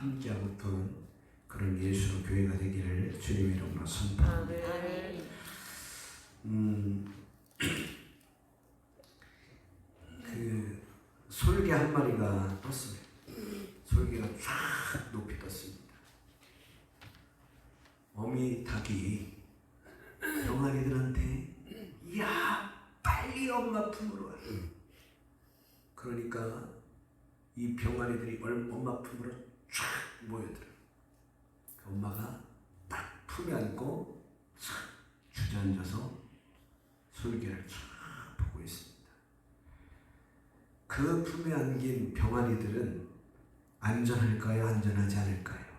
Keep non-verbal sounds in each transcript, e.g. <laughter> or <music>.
함께하고 있던 그런 예수의 교회가 되기를 주님의 이름으로 선포합니다. 음, <clears throat> 그 솔개 한 마리가 떴어요. 솔개가 쫙 높이 떴습니다. 어미 닭이 병아리들한테 야 빨리 엄마 품으로 와. 그러니까 이 병아리들이 얼- 엄마 품으로 쫙 모여들어. 그 엄마가 딱 품에 안고 착 주저앉아서 솔개를 쫙 보고 있습니다. 그 품에 안긴 병아리들은 안전할까요? 안전하지 않을까요?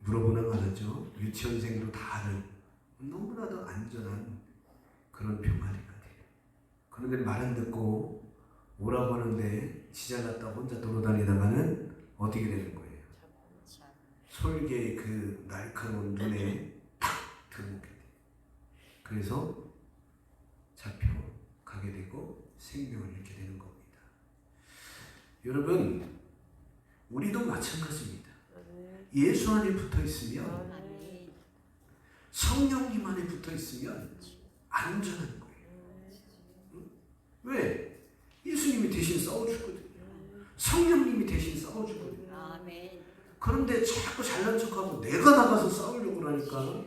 물어보나 말하죠. 유치원생도 다 아는 너무나도 안전한 그런 병아리가 돼요. 그런데 말 안 듣고 오라고 하는데 지잘 났다 혼자 돌아다니다가는 어떻게 되는 거예요? 솔개의 그 날카로운 눈에 탁 들어오게 돼요. 그래서 잡혀가게 되고 생명을 잃게 되는 겁니다. 여러분, 우리도 마찬가지입니다. 예수 안에 붙어 있으면 성령님 안에 붙어 있으면 안전한 거예요. 응? 왜? 예수님이 대신 싸워주거든요. 성령님이 대신 싸워주거든요. 아멘. 그런데 자꾸 잘난 척하고 내가 나가서 싸우려고 그러니까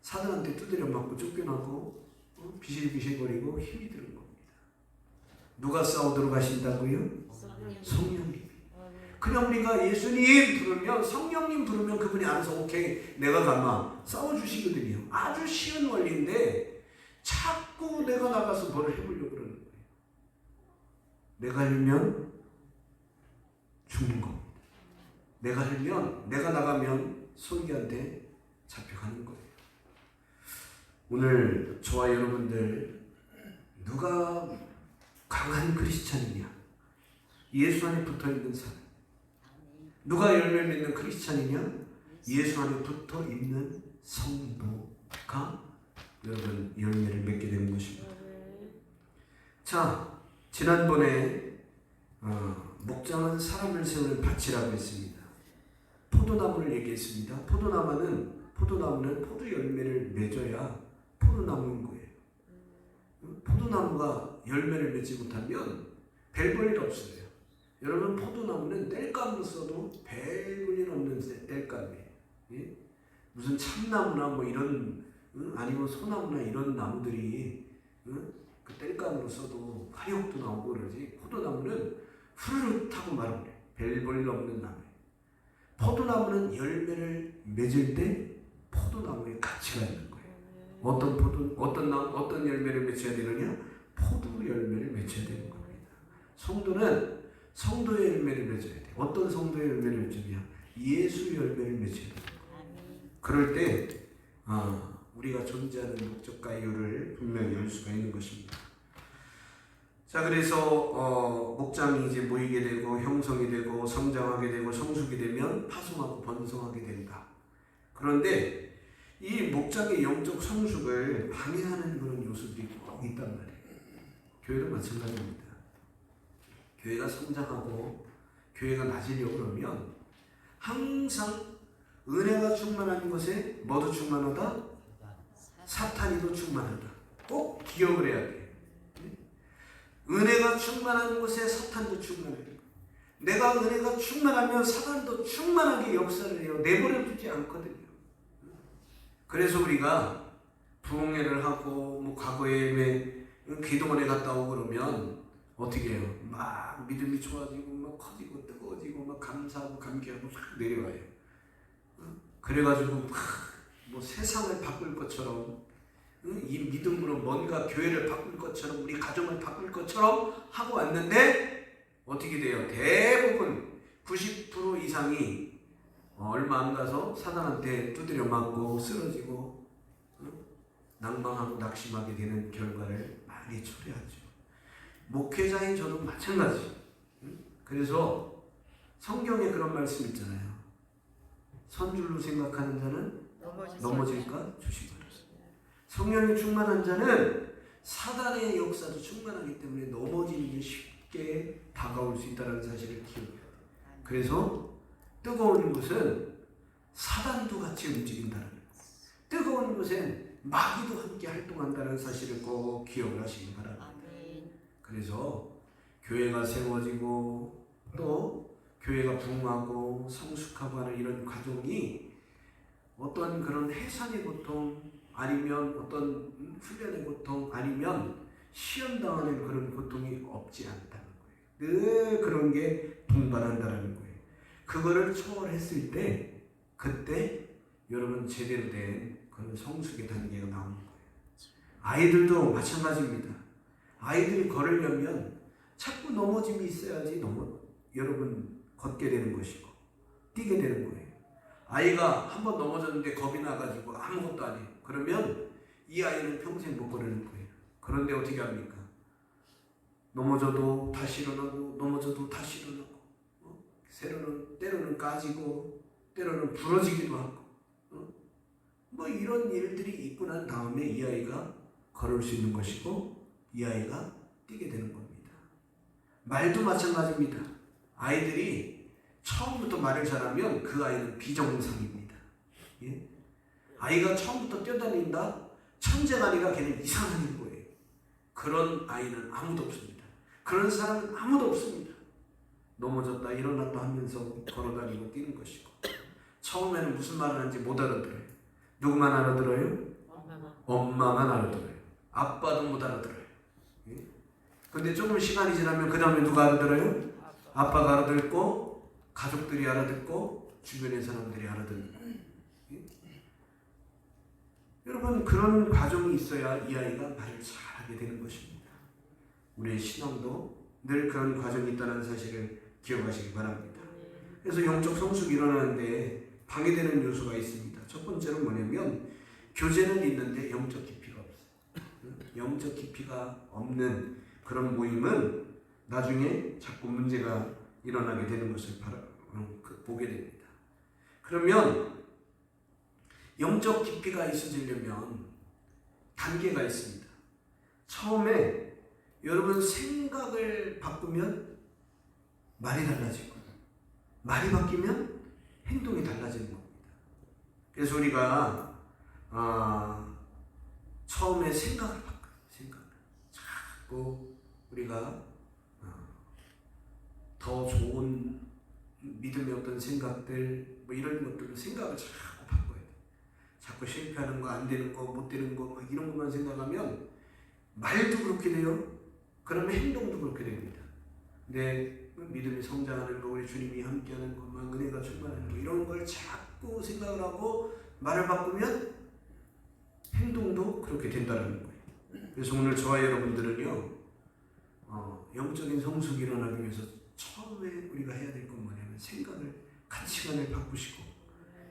사단한테 두드려 맞고 쫓겨나고 어? 비실비실거리고 힘이 드는 겁니다. 누가 싸우도록 하신다고요? 성령님이. 그냥 우리가 예수님 부르면 성령님 부르면 그분이 알아서 오케이 내가 가마 싸워주시거든요. 아주 쉬운 원리인데 자꾸 내가 나가서 뭐를 해보려고 그러는 거예요. 내가 하면 죽는 겁니다. 내가 하면 내가 나가면 솔기한테 잡혀가는 거예요. 오늘 저와 여러분들 누가 강한 크리스찬이냐? 예수 안에 붙어 있는 사람. 누가 열매 맺는 크리스찬이냐? 예수 안에 붙어 있는 성도가 여러분 열매를 맺게 되는 것입니다. 자, 지난번에 어, 목장은 사람을 세우는 밭이라고 했습니다. 포도나무를 얘기했습니다. 포도나무는 포도나무는 포도 열매를 맺어야 포도나무인 거예요. 응? 포도나무가 열매를 맺지 못하면 별 볼일 없어요. 여러분 포도나무는 땔감으로 써도 별 볼일 없는 땔- 땔감이에요. 예? 무슨 참나무나 뭐 이런 응? 아니면 소나무나 이런 나무들이 응? 그 땔감으로 써도 화력도 나오고 그러지 포도나무는 후루룩 타고 말아버려요. 별볼일 없는 나무예요. 포도나무는 열매를 맺을 때 포도나무의 가치가 있는 거예요. 어떤 포도 어떤 나 어떤 열매를 맺혀야 되느냐? 포도 열매를 맺혀야 되는 겁니다. 성도는 성도의 열매를 맺어야 돼. 어떤 성도의 열매를 맺느냐? 예수 열매를 맺어야 돼. 그럴 때 아, 우리가 존재하는 목적과 이유를 분명히 알 수가 있는 것입니다. 자 그래서 어, 목장이 이제 모이게 되고 형성이 되고 성장하게 되고 성숙이 되면 파송하고 번성하게 된다. 그런데 이 목장의 영적 성숙을 방해하는 그런 요소들이 꼭 있단 말이에요. 교회도 마찬가지입니다. 교회가 성장하고 교회가 낮으려고 그러면 항상 은혜가 충만한 것에 뭐도 충만하다? 사탄이도 충만하다. 꼭 기억을 해야 돼요. 은혜가 충만한 곳에 사탄도 충만해요. 내가 은혜가 충만하면 사탄도 충만하게 역사를 해요. 내버려 두지 않거든요. 그래서 우리가 부흥회를 하고 뭐 과거에 왜 기도원에 갔다 오고 그러면 어떻게 해요? 막 믿음이 좋아지고 막 커지고 뜨거워지고 막 감사하고 감기하고 막 내려와요. 어? 그래가지고 막 뭐 세상을 바꿀 것처럼 응? 이 믿음으로 뭔가 교회를 바꿀 것처럼 우리 가정을 바꿀 것처럼 하고 왔는데 어떻게 돼요? 대부분 90% 이상이 어, 얼마 안 가서 사단한테 두드려 맞고 쓰러지고 응? 낭망하고 낙심하게 되는 결과를 많이 초래하죠. 목회자인 저도 마찬가지. 응? 그래서 성경에 그런 말씀 있잖아요. 선줄로 생각하는 자는 넘어질까 조심하라. 성령이 충만한 자는 사단의 역사도 충만하기 때문에 넘어지는 게 쉽게 다가올 수 있다는 사실을 기억해야 돼요. 그래서 뜨거운 곳은 사단도 같이 움직인다는 거예요. 뜨거운 곳엔 마귀도 함께 활동한다는 사실을 꼭 기억을 하시기 바랍니다. 그래서 교회가 세워지고 또 교회가 부흥하고 성숙하고 하는 이런 과정이 어떤 그런 해산의 고통 아니면 어떤 훈련의 고통 아니면 시험 당하는 그런 고통이 없지 않다는 거예요. 늘 그런 게 동반한다는 거예요. 그거를 초월했을 때 그때 여러분 제대로 된 그런 성숙의 단계가 나오는 거예요. 아이들도 마찬가지입니다. 아이들이 걸으려면 자꾸 넘어짐이 있어야지 넘어 여러분 걷게 되는 것이고 뛰게 되는 거예요. 아이가 한 번 넘어졌는데 겁이 나가지고 아무것도 안 해요. 그러면 이 아이는 평생 못 걸을 거예요. 그런데 어떻게 합니까? 넘어져도 다시 일어나고 넘어져도 다시 일어나고 어? 때로는 때로는 까지고 때로는 부러지기도 하고 어? 뭐 이런 일들이 있고 난 다음에 이 아이가 걸을 수 있는 것이고 이 아이가 뛰게 되는 겁니다. 말도 마찬가지입니다. 아이들이 처음부터 말을 잘하면 그 아이는 비정상입니다. 예? 아이가 처음부터 뛰어다닌다? 천재가 아니라 걔는 이상한 거예요. 그런 아이는 아무도 없습니다. 그런 사람은 아무도 없습니다. 넘어졌다 일어났다 하면서 걸어다니고 뛰는 것이고 처음에는 무슨 말을 하는지 못 알아들어요. 누구만 알아들어요? 엄마만. 알아들어요. 아빠도 못 알아들어요. 예? 근데 조금 시간이 지나면 그 다음에 누가 알아들어요? 아빠. 아빠가 알아듣고 가족들이 알아듣고 주변의 사람들이 알아듣는 거예요. 예? 여러분 그런 과정이 있어야 이 아이가 말을 잘하게 되는 것입니다. 우리의 신앙도 늘 그런 과정이 있다는 사실을 기억하시기 바랍니다. 그래서 영적 성숙이 일어나는데 방해되는 요소가 있습니다. 첫 번째로 뭐냐면 교제는 있는데 영적 깊이가 없어요. 응? 영적 깊이가 없는 그런 모임은 나중에 자꾸 문제가 일어나게 되는 것을 보게 됩니다. 그러면 영적 깊이가 있어지려면 단계가 있습니다. 처음에 여러분 생각을 바꾸면 말이 달라지고 말이 바뀌면 행동이 달라지는 겁니다. 그래서 우리가 아, 처음에 생각을 바꿔요. 생각을 자꾸 우리가 어, 더 좋은 믿음의 어떤 생각들 뭐 이런 것들을 생각을 자꾸. 자꾸 실패하는 거 안 되는 거 못 되는 거 막 이런 것만 생각하면 말도 그렇게 돼요. 그러면 행동도 그렇게 됩니다. 근데 믿음이 성장하는 거 우리 주님이 함께하는 것만 은혜가 충만하는 거 이런 걸 자꾸 생각을 하고 말을 바꾸면 행동도 그렇게 된다는 거예요. 그래서 오늘 저와 여러분들은요 어, 영적인 성숙이 일어나기 위해서 처음에 우리가 해야 될 건 뭐냐면 생각을 가치관을 바꾸시고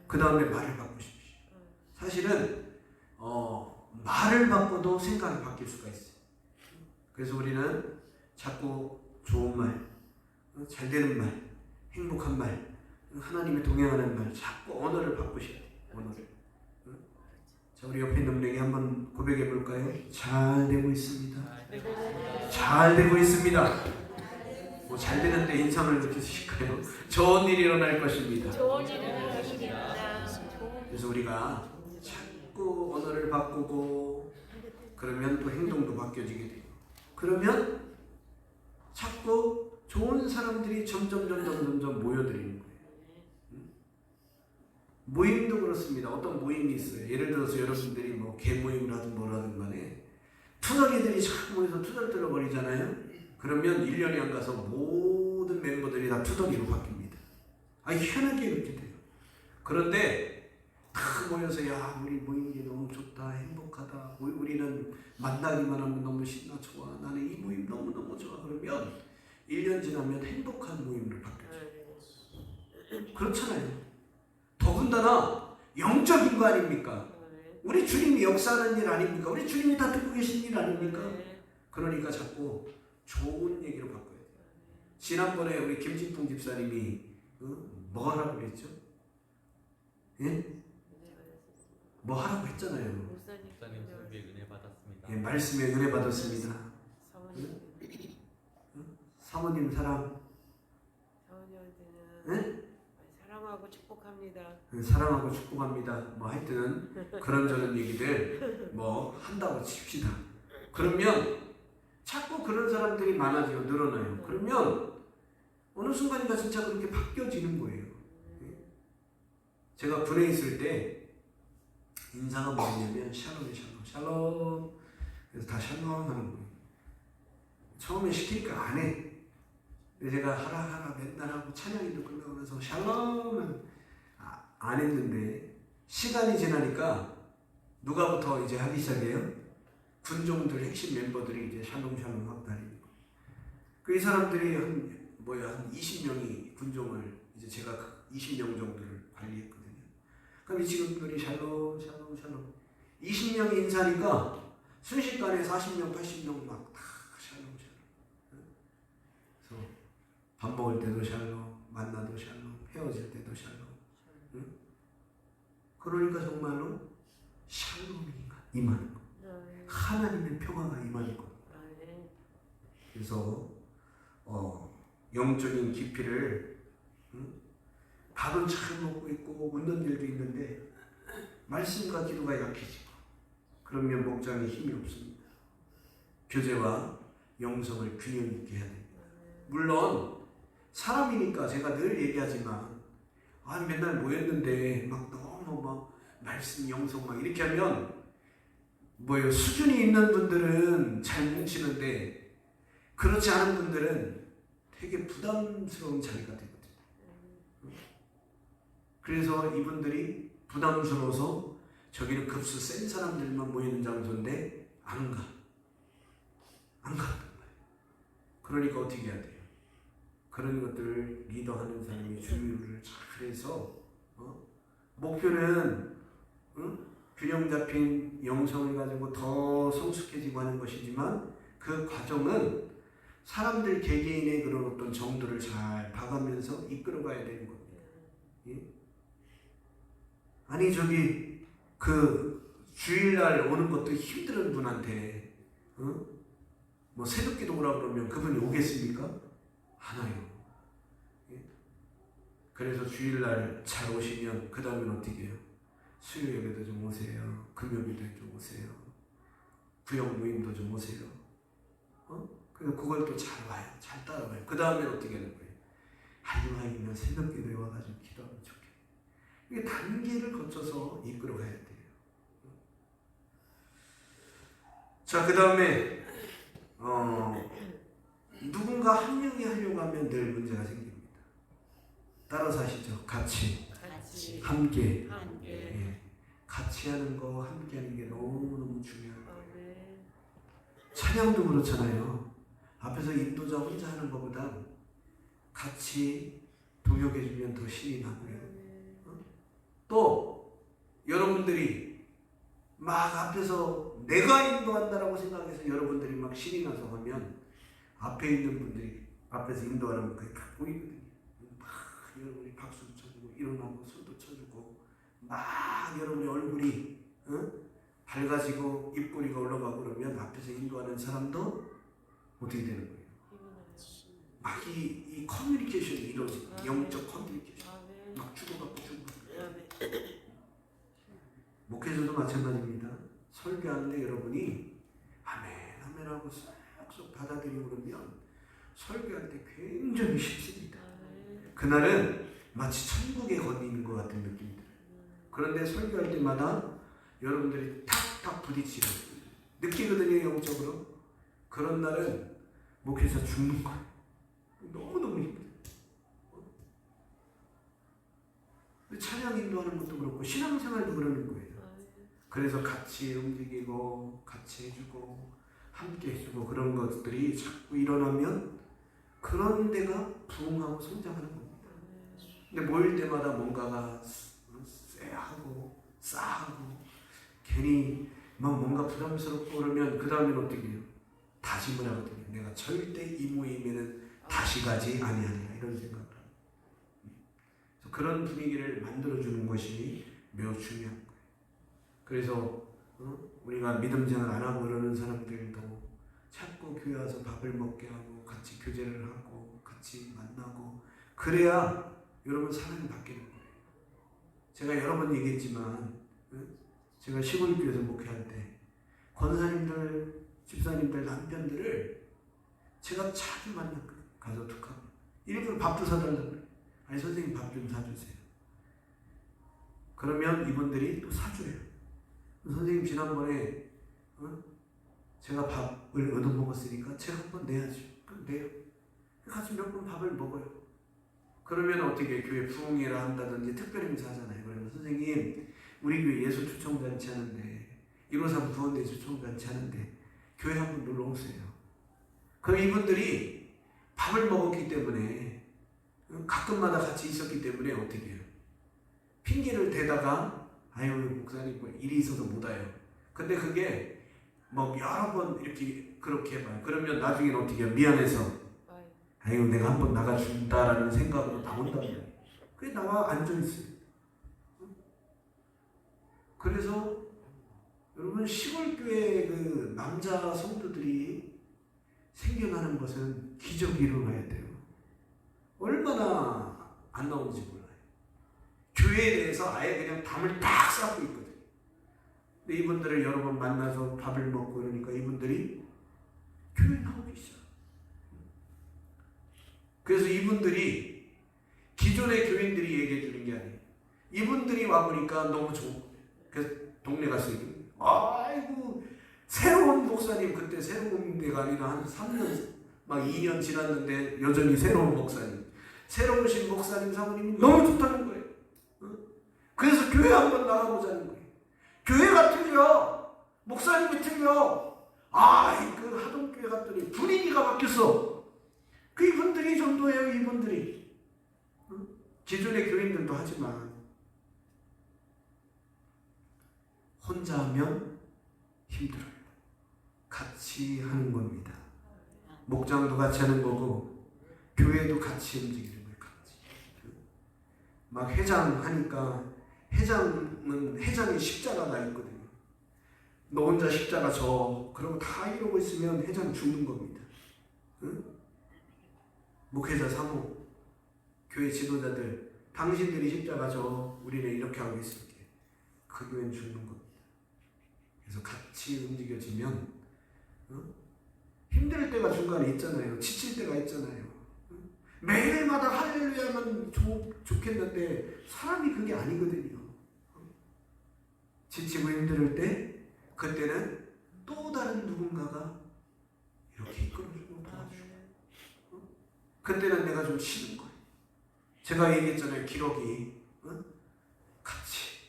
그 다음에 말을 바꾸십시오. 사실은 어, 말을 바꿔도 생각이 바뀔 수가 있어요. 그래서 우리는 자꾸 좋은 말, 어, 잘 되는 말, 행복한 말, 하나님이 동행하는 말, 자꾸 언어를 바꾸셔야 돼요. 언어를. 어? 자, 우리 옆에 있는 분에게 한번 고백해 볼까요? 잘 되고 있습니다. 잘 되고 있습니다. 뭐 잘 되는데 인상을 쓰실까요? <laughs> 좋은 일이 일어날 것입니다. 좋은 일을 하십니다. 그래서 우리가 자꾸 언어를 바꾸고 그러면 또 행동도 바뀌어지게 돼요. 그러면 자꾸 좋은 사람들이 점점 점점 점점 모여들이는 거예요. 음? 모임도 그렇습니다. 어떤 모임이 있어요. 예를 들어서 여러분들이 뭐뭘 하든 간에 투덜이들이 자꾸 모여서 투덜투덜 거리잖아요. 그러면 1년이 안 가서 모든 멤버들이 다 투덜이로 바뀝니다. 아 희한하게 그렇게 돼요. 그런데 다 모여서 야 우리 모임이 너무 좋다 행복하다. 우리- 우리는 만나기만 하면 너무 신나 좋아. 나는 이 모임 너무너무 좋아. 그러면 1년 지나면 행복한 모임으로 바뀌어요 그렇잖아요. 더군다나 영적인 거 아닙니까? 우리 주님이 역사하는 일 아닙니까? 우리 주님이 다 듣고 계신 일 아닙니까? 그러니까 자꾸 좋은 얘기로 바꿔야 돼요. 지난번에 우리 김진풍 집사님이 어? 뭐 하라고 그랬죠? 예? 뭐 하라고 했잖아요. 목사님 목사님 설교에 은혜 받았습니다. 예, 말씀에 은혜 받았습니다. 사모님 사모님 사랑, 사모님한테는 예? 사랑하고 사랑하고 축복합니다. 사랑하고 축복합니다. 뭐 하여튼 그런저런 얘기들 뭐 한다고 칩시다. 그러면 자꾸 그런 사람들이 많아지고 늘어나요. 그러면 어느 순간인가 진짜 그렇게 바뀌어지는 거예요. 제가 군에 있을 때 인사가 뭐냐면 샬롬이 샬롬 샬롬 그래서 다 샬롬 하는 거예요. 처음에 시키니까 안 해. 근데 제가 하라 하라 맨날 하고 찬양이도 끝나면서 샬롬은 아, 안 했는데 시간이 지나니까 누가부터 이제 하기 시작해요? 군종들 핵심 멤버들이 이제 샬롬 샬롬 하고 다니는 거. 그이 사람들이 한 뭐야 한 20명이 군종을 이제 제가 그 20명 정도를 관리했거든요. 그럼 이 친구들이 샬롬 샬롬 샬롬 20명이 인사니까 순식간에 40명 80명 막 다 샬롬 샬롬. 그래서 밥 먹을 때도 샬롬 만나도 샬롬 헤어질 때도 샬롬. 그러니까 정말로 샬롬이 임하는 거. 네. 하나님의 평화가 임하는 거. 네. 그래서 어, 영적인 깊이를 응? 밥은 잘 먹고 있고 웃는 일도 있는데 말씀과 기도가 약해지고 그러면 목장에 힘이 없습니다. 교제와 영성을 균형 있게 해야 됩니다. 물론 사람이니까 제가 늘 얘기하지만 아 맨날 모였는데 막 너무 막 말씀 영성 막 이렇게 하면 뭐예요 수준이 있는 분들은 잘 뭉치는데 그렇지 않은 분들은 되게 부담스러운 자리가 되거든요. 그래서 이분들이 부담스러워서 저기는 급수 센 사람들만 모이는 장소인데 안 가. 안 간단 말이에요. 그러니까 어떻게 해야 돼요? 그런 것들을 리더하는 사람이 주의를 잘해서 어? 목표는 응? 균형 잡힌 영성을 가지고 더 성숙해지고 하는 것이지만 그 과정은 사람들 개개인의 그런 어떤 정도를 잘 봐가면서 이끌어가야 되는 겁니다. 예? 아니 저기 그 주일날 오는 것도 힘든 분한테 어? 뭐 새벽기도 오라 그러면 그분이 오겠습니까? 안 와요. 예? 그래서 주일날 잘 오시면 그 다음엔 어떻게 해요? 수요일에도 좀 오세요. 금요일에 좀 오세요. 구역 모임도 좀 오세요. 어? 그래서 그걸 또 잘 와요. 잘 따라와요. 그 다음에 어떻게 하는 거예요? 할머니면 새벽 기도에 와가지고 기도하면 좋겠 이게 단계를 거쳐서 이끌어가야 돼요. 자, 그 다음에 어, 누군가 한 명이 하려고 하면 늘 문제가 생깁니다. 따라서 하시죠. 같이, 같이 함께, 함께 예. 같이 하는 거, 함께 하는 게 너무너무 중요해요. 아멘. 찬양도 그렇잖아요. 앞에서 인도자 혼자 하는 것보다 같이 동역해주면 더 신이 나고요. 또 여러분들이 막 앞에서 내가 인도한다라고 생각해서 여러분들이 막 신이 나서 하면 앞에 있는 분들이 앞에서 인도하는 그게 다 보이거든요. 막 여러분이 박수도 쳐주고 일어나고 손도 쳐주고 막 여러분의 얼굴이 어? 밝아지고 입꼬리가 올라가고 그러면 앞에서 인도하는 사람도 어떻게 되는 거예요? 힘이 막이 이 커뮤니케이션이 이루어지 영적 커뮤니케이션 나요. 아멘. 막 주고받고 아멘. 목회자도 마찬가지입니다. 설교하는데 여러분이 아멘 아멘 하고 쏙쏙 받아들이고 그러면 설교할 때 굉장히 쉽습니다. 아멘. 그날은 마치 천국에 거니는 것 같은 느낌이 들어요. 그런데 설교할 때마다 여러분들이 탁탁 부딪히는 느끼거든요 영적으로. 그런 날은 목회자 죽는 거예요. 너무너무 힘들어요. 근데 찬양 인도하는 것도 그렇고 신앙생활도 그러는 거예요. 아멘. 그래서 같이 움직이고 같이 해주고 함께 해주고 그런 것들이 자꾸 일어나면 그런 데가 부흥하고 성장하는 겁니다. 근데 모일 때마다 뭔가가 쎄하고 싸하고 괜히 막 뭔가 부담스럽고 그러면 그 다음엔 어떻게 해요? 다짐을 하거든요. 내가 절대 이 모임에는 다시 가지 아니하리라 이런 합니다. 그런 분위기를 만들어주는 것이 매우 중요한 거예요. 그래서 어? 우리가 믿음 생활 안 하고 그러는 사람들도 자꾸 교회 와서 밥을 먹게 하고 같이 교제를 하고 같이 만나고 그래야 여러분 사람이 바뀌는 거예요. 제가 여러 번 얘기했지만 응? 제가 시골교회에서 목회할 때 권사님들, 집사님들 남편들을 제가 자주 만났거든요. 가서 툭하고 일부러 밥도 사달라고. 아니 선생님 밥 좀 사주세요. 그러면 이분들이 또 사줘요. 선생님 지난번에 어? 제가 밥을 얻어 먹었으니까 제가 한 번 내야죠. 그럼 내요. 같이 몇 번 밥을 먹어요. 그러면 어떻게 교회 부흥회라 한다든지 특별 행사 하잖아요. 그러면 선생님 우리 교회 예수 초청잔치 하는데 153 구원대 초청잔치 하는데 교회 한번 놀러 오세요. 그럼 이분들이 밥을 먹었기 때문에 가끔마다 같이 있었기 때문에 어떻게 해요? 핑계를 대다가 아유 목사님 뭐 일이 있어서 못 와요. 근데 그게 뭐 여러 번 이렇게 그렇게 해봐요. 그러면 나중에는 어떻게 해요? 미안해서 아유, 내가 한번 나가준다라는 생각으로 말이에요. 그게 나와 앉아있어요. 그래서 여러분 시골교회 그 남자 성도들이 생겨나는 것은 기적이 일어나야 돼요. 얼마나 안 나오는지 몰라요. 교회에 대해서 아예 그냥 담을 딱 쌓고 있거든요. 근데 이분들을 여러 번 만나서 밥을 먹고 그러니까 이분들이 교회 나오기 시작. 그래서 이분들이 기존의 교인들이 얘기해 주는 게 아니에요. 이분들이 와보니까 너무 좋은. 그래서 동네 가서. 아이고 새로운 목사님 그때 새로운 데가 아니라 한 3년 막 2년 지났는데 여전히 새로운 목사님 새로우신 목사님 사모님이 너무 좋다는 거예요. 어? 그래서 교회 한번 나가보자는 거예요. 교회가 틀려 목사님이 틀려 아 그 하동교회 갔더니 분위기가 바뀌었어. 그 이분들이 전도예요, 이분들이. 응? 기존의 교인들도 하지만 혼자 하면 힘들어요. 같이 하는 겁니다. 목장도 같이 하는 거고 교회도 같이 움직이는. 막 회장 하니까 회장은 회장이 십자가가 있거든요. 너 혼자 십자가 져. 그러고 다 이러고 있으면 회장 죽는 겁니다. 응? 목회자 사모, 교회 지도자들, 당신들이 십자가 져 우리는 이렇게 하고 있을게. 그 교회는 죽는 겁니다. 그래서 같이 움직여지면 어? 힘들 때가 중간에 있잖아요. 지칠 때가 있잖아요. 어? 매일마다 할렐루야만 좋, 좋겠는데 사람이 그게 아니거든요. 어? 지치고 힘들 때 그때는 또 다른 누군가가 이렇게 이끌어주고 도와주고 그때는 내가 좀 쉬는 거예요. 제가 얘기했잖아요. 기록이 어? 같이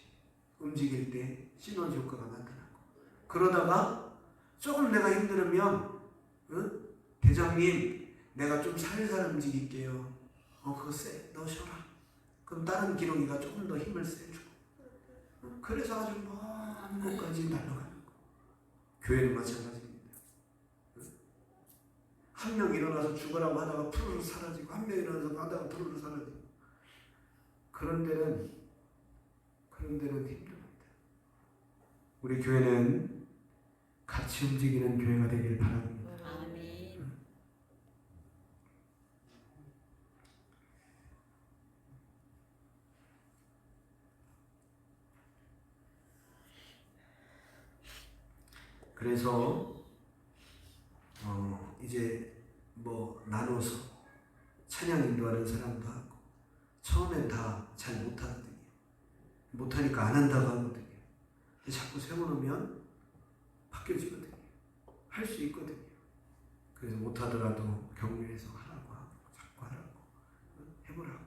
움직일 때 시너지 효과가 나타나고 그러다가 조금 내가 힘들으면 어? 대장님 내가 좀 살살 움직일게요. 어 그거 쎄 넣으셔라. 그럼 다른 기록이가 조금 더 힘을 세주고 어? 그래서 아주 먼 곳까지 날아가는 거. 교회는 마찬가지입니다. 한 명 일어나서 죽으라고 하다가 푸르르 사라지고 한 명 일어나서 하다가 푸르르 사라지고 그런 데는 그런 데는 힘듭니다. 우리 교회는 같이 움직이는 교회가 되길 바랍니다. 아멘. 그래서 어 이제 뭐 나눠서 찬양 인도하는 사람도 하고 처음엔 다 잘 못하거든요. 못하니까 안 한다고 하거든요. 근데 자꾸 세워놓으면 바뀌어지거든요. 할 수 있거든요. 그래서 못하더라도 격려해서 하라고 하고 자꾸 하라고 어? 해보라고.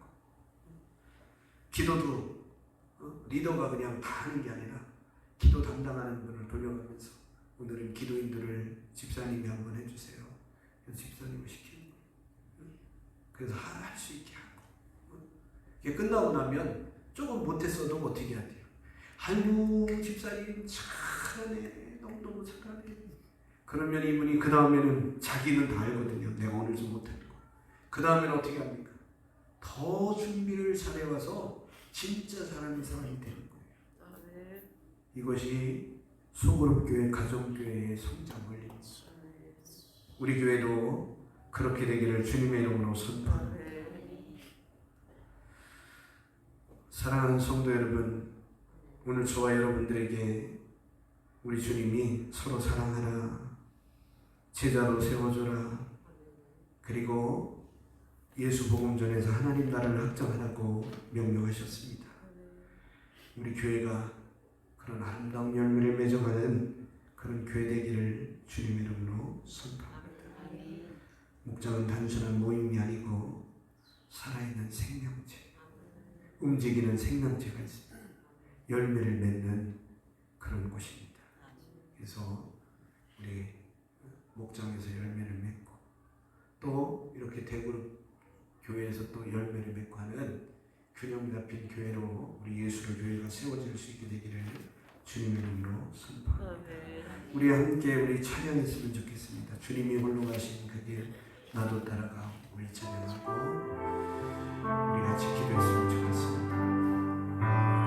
기도도 어? 리더가 그냥 다 하는 게 아니라 기도 담당하는 분을 돌려가면서 오늘은 기도인들을 집사님이 한번 해주세요. 집사님을 시키는 거예요. 응? 그래서 할 수 있게 하고. 응? 이게 끝나고 나면 조금 못했어도 어떻게 해야 돼요? 아이고 집사님 잘하네. 너무너무 잘하네. 그러면 이분이 그 다음에는 자기는 다 알거든요. 내가 오늘 좀 못했고. 그 다음에는 어떻게 합니까? 더 준비를 잘해와서 진짜 잘하는 사람이 되는 거예요. 아멘. 이것이 소그룹 교회 가정교회의 성장 원리입니다. 우리 교회도 그렇게 되기를 주님의 이름으로 선포합니다. 사랑하는 성도 여러분, 오늘 저와 여러분들에게 우리 주님이 서로 사랑하라, 제자로 세워줘라, 그리고 예수 복음 전에서 하나님 나라를 확장하라고 명령하셨습니다. 우리 교회가 그런 아름다운 열매를 맺어가는 그런 교회 되기를 주님 이름으로 선포합니다. 목장은 단순한 모임이 아니고 살아있는 생명체, 움직이는 생명체가 있습니다. 열매를 맺는 그런 곳입니다. 그래서 우리 목장에서 열매를 맺고 또 이렇게 대구로 교회에서 또 열매를 맺고 하는 균형 잡힌 교회로 우리 예수의 교회가 세워질 수 있게 되기를 주님의 이름으로 선포합니다. 우리 함께 우리 찬양했으면 좋겠습니다. 주님이 홀로 가신 그 길 나도 따라가 우리 찬양하고 우리 같이 기도했으면 좋겠습니다.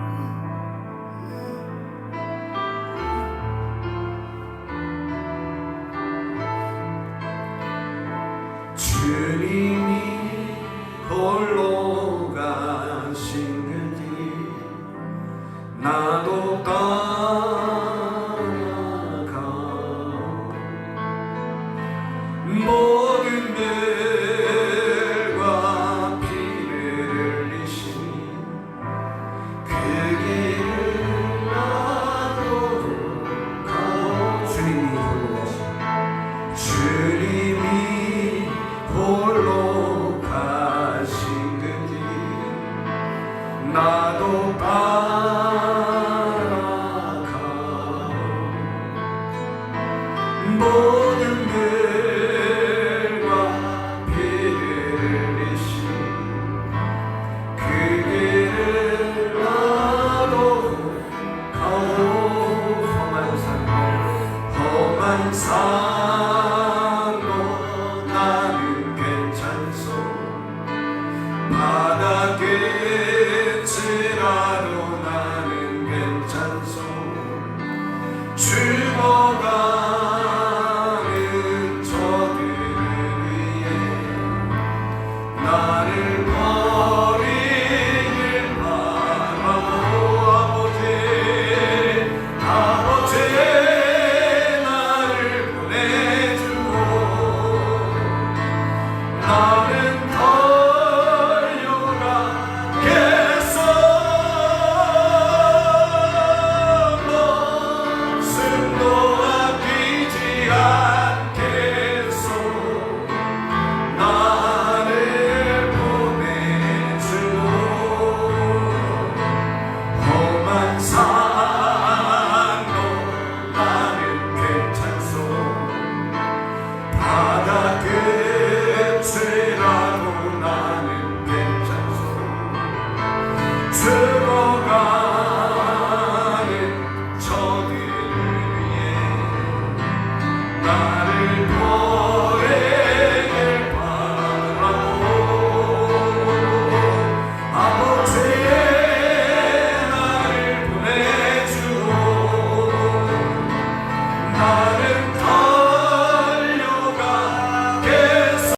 바닥에